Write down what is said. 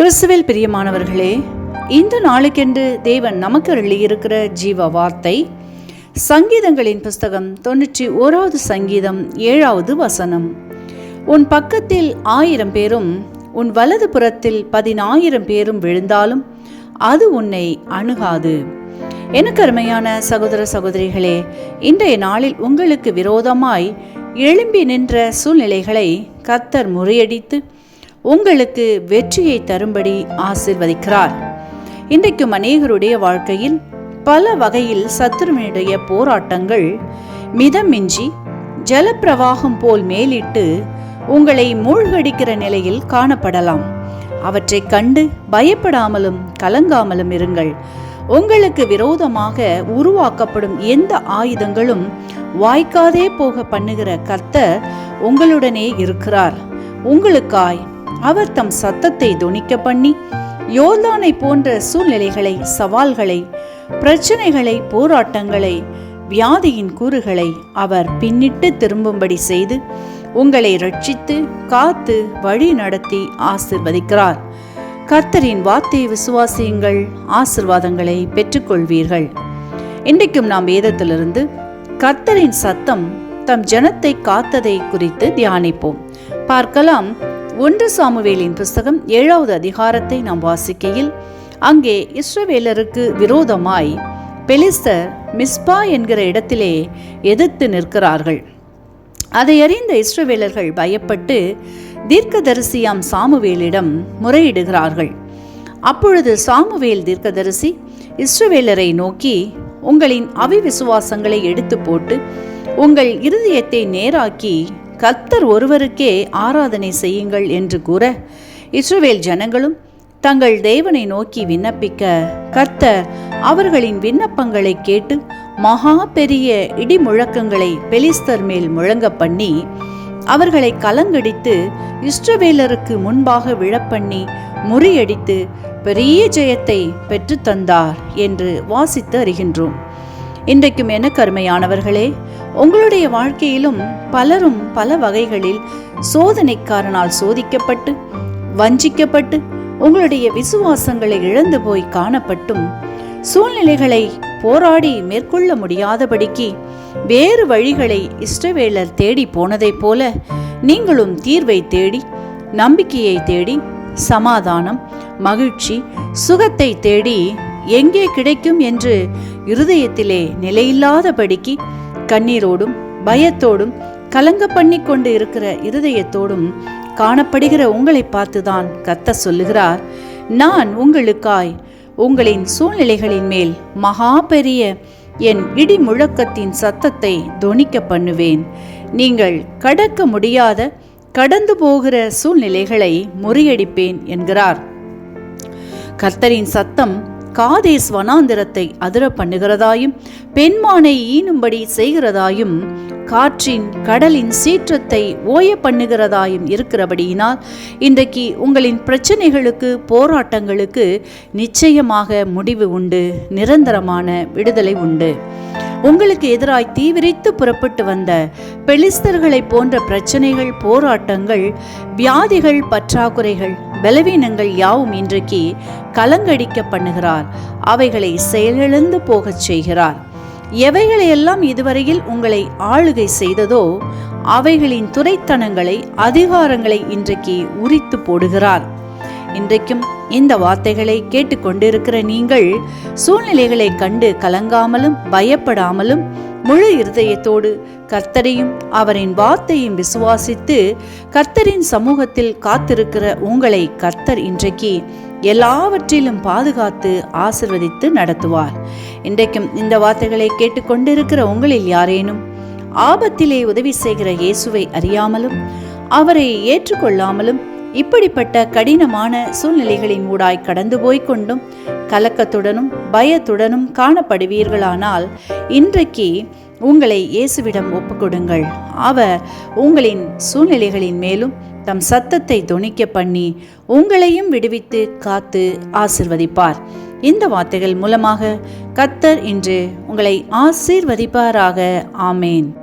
கிறிஸ்துவில் பிரியமானவர்களே இந்த நாளுக்கென்று தேவன் நமக்கு எழுதியிருக்கிற ஜீவ வார்த்தை சங்கீதங்களின் புஸ்தகம் தொண்ணூற்றி ஓராவது சங்கீதம் ஏழாவது வசனம். உன் பக்கத்தில் ஆயிரம் பேரும் உன் வலது புறத்தில் பதினாயிரம் பேரும் விழுந்தாலும் அது உன்னை அணுகாது. எனக்கு அருமையான சகோதர சகோதரிகளே இன்றைய நாளில் உங்களுக்கு விரோதமாய் எழும்பி நின்ற சூழ்நிலைகளை கத்தர் முறியடித்து உங்களுக்கு வெற்றியை தரும்படி ஆசிர்வதிக்கிறார். இன்றைக்கும் அநேகருடைய வாழ்க்கையில் பல வகையில் சத்துருவனுடைய போராட்டங்கள் மிதமின்றி ஜலப்பிரவாகம் போல் மேலிட்டு உங்களை மூழ்கடிக்கிற நிலையில் காணப்படலாம். அவற்றைக் கண்டு பயப்படாமலும் கலங்காமலும் இருங்கள். உங்களுக்கு விரோதமாக உருவாக்கப்படும் எந்த ஆயுதங்களும் வாய்க்காதே போக பண்ணுகிற கர்த்தர் உங்களுடனே இருக்கிறார். உங்களுக்காய் அவர் தம் சத்தத்தை துணிக்க பண்ணி யோர்தானை போன்ற சூழ்நிலைகளை சவால்களை பிரச்சனைகளை போராட்டங்களை வியாதியின் கூறுகளை அவர் பின்னிட்டு திரும்பும்படி செய்து உங்களை ரட்சித்து காத்து வழி நடத்தி ஆசிர்வதிக்கிறார். கர்த்தரின் வார்த்தையை விசுவாசியுங்கள் ஆசிர்வாதங்களை பெற்றுக்கொள்வீர்கள். இன்றைக்கும் நாம் வேதத்திலிருந்து கர்த்தரின் சத்தம் தம் ஜனத்தை காத்ததை குறித்து தியானிப்போம். பார்க்கலாம் ஒன்று சாமுவேலின் புஸ்தகம் ஏழாவது அதிகாரத்தை நாம் வாசிக்கையில் அங்கே இஸ்ரவேலருக்கு விரோதமாய் பெலிஸ்தர் மிஸ்பா என்கிற இடத்திலே எதிர்த்து நிற்கிறார்கள். அதை அறிந்த இஸ்ரவேலர்கள் பயப்பட்டு தீர்க்கதரிசியாம் சாமுவேலிடம் முறையிடுகிறார்கள். அப்பொழுது சாமுவேல் தீர்க்கதரிசி இஸ்ரவேலரை நோக்கி உங்களின் அவிவிசுவாசங்களை எடுத்து போட்டு உங்கள் இருதயத்தை நேராக்கி கர்த்தர் ஒருவருக்கே ஆராதனை செய்யுங்கள் என்று கூற இஸ்ரவேல் ஜனங்களும் தங்கள் தேவனை நோக்கி விண்ணப்பிக்க கர்த்தர் அவர்களின் விண்ணப்பங்களை கேட்டு மகா பெரிய இடி முழக்கங்களை பெலிஸ்தர் மேல் முழங்க பண்ணி அவர்களை கலங்கடித்து இஸ்ரவேலருக்கு முன்பாக விழப்பண்ணி முறியடித்து பெரிய ஜெயத்தை பெற்று தந்தார் என்று வாசித்து அறிகின்றோம். இன்றைக்கும் என கருமையானவர்களே உங்களுடைய வாழ்க்கையிலும் பலரும் பல வகைகளில் சோதனைக்காரனால் சோதிக்கப்பட்டு வஞ்சிக்கப்பட்டு உங்களுடைய விசுவாசங்களை இழந்து போய் காணப்பட்டும். சூழ்நிலைகளை போராடி மேற்கொள்ள முடியாதபடிக்கு வேறு வழிகளை இஷ்டவேலர் தேடி போனதைப் போல நீங்களும் தீர்வை தேடி நம்பிக்கையை தேடி சமாதானம் மகிழ்ச்சி சுகத்தை தேடி எங்கே கிடைக்கும் என்று இருதயத்திலே நிலையில்லாதபடிக்கு கண்ணீரோடும் பயத்தோடும் கலங்க பண்ணி கொண்டு இருக்கிற இருதயத்தோடும் காணப்படுகிற உங்களை பார்த்துதான் கத்த சொல்லுகிறார். நான் உங்களுக்காய் உங்களின் சூழ்நிலைகளின் மேல் மகா பெரிய என் இடி முழக்கத்தின் சத்தத்தை தொனிக்க பண்ணுவேன். நீங்கள் கடக்க முடியாத கடந்து போகிற சூழ்நிலைகளை முறியடிப்பேன் என்கிறார். கர்த்தரின் சத்தம் காதேஸ் வனாந்திரத்தை அதிர பண்ணுகிறதாயும் பெண்மானை ஈனும்படி செய்கிறதாயும் காற்றின் கடலின் சீற்றத்தை ஓய பண்ணுகிறதாயும் இருக்கிறபடியினால் இன்றைக்கு உங்களின் பிரச்சனைகளுக்கு போராட்டங்களுக்கு நிச்சயமாக முடிவு உண்டு நிரந்தரமான விடுதலை உண்டு. உங்களுக்கு எதிராய் தீவிரித்து புறப்பட்டு வந்த பெலிஸ்தர்களை போன்ற பிரச்சனைகள் போராட்டங்கள் வியாதிகள் பற்றாக்குறைகள் பலவீனங்கள் யாவும் இன்றைக்கு கலங்கடிக்க பண்ணுகிறார். அவைகளை செயலிழந்து போகச் செய்கிறார். எவைகளையெல்லாம் இதுவரையில் உங்களை ஆளுகை செய்ததோ அவைகளின் துறைத்தனங்களை அதிகாரங்களை இன்றைக்கு உரித்து போடுகிறார். இன்றைக்கும் இந்த வார்த்தைகளை கேட்டுக்கொண்டிருக்கிற நீங்கள் சூழ்நிலைகளை கண்டு கலங்காமலும் பயப்படாமலும் முழு இருதயத்தோடு கர்த்தரையும் அவரின் வார்த்தையும் விசுவாசித்து கர்த்தரின் சமூகத்தில் காத்திருக்கிற உங்களை கர்த்தர் இன்றைக்கு எல்லாவற்றிலும் பாதுகாத்து ஆசிர்வதித்து நடத்துவார். இன்றைக்கும் இந்த வார்த்தைகளை கேட்டுக்கொண்டிருக்கிற உங்களில் யாரேனும் ஆபத்திலே உதவி செய்கிற இயேசுவை அறியாமலும் அவரை ஏற்றுக்கொள்ளாமலும் இப்படிப்பட்ட கடினமான சூழ்நிலைகளின் ஊடாய் கடந்து போய்கொண்டும் கலக்கத்துடனும் பயத்துடனும் காணப்படுவீர்களானால் இன்றைக்கு உங்களை இயேசுவிடம் ஒப்புக்கொடுங்கள். அவர் உங்களின் சூழ்நிலைகளின் மேலும் தம் சத்தத்தை தொனிக்க பண்ணி உங்களையும் விடுவித்து காத்து ஆசிர்வதிப்பார். இந்த வார்த்தைகள் மூலமாக கத்தர் இன்று உங்களை ஆசீர்வதிப்பாராக. ஆமேன்.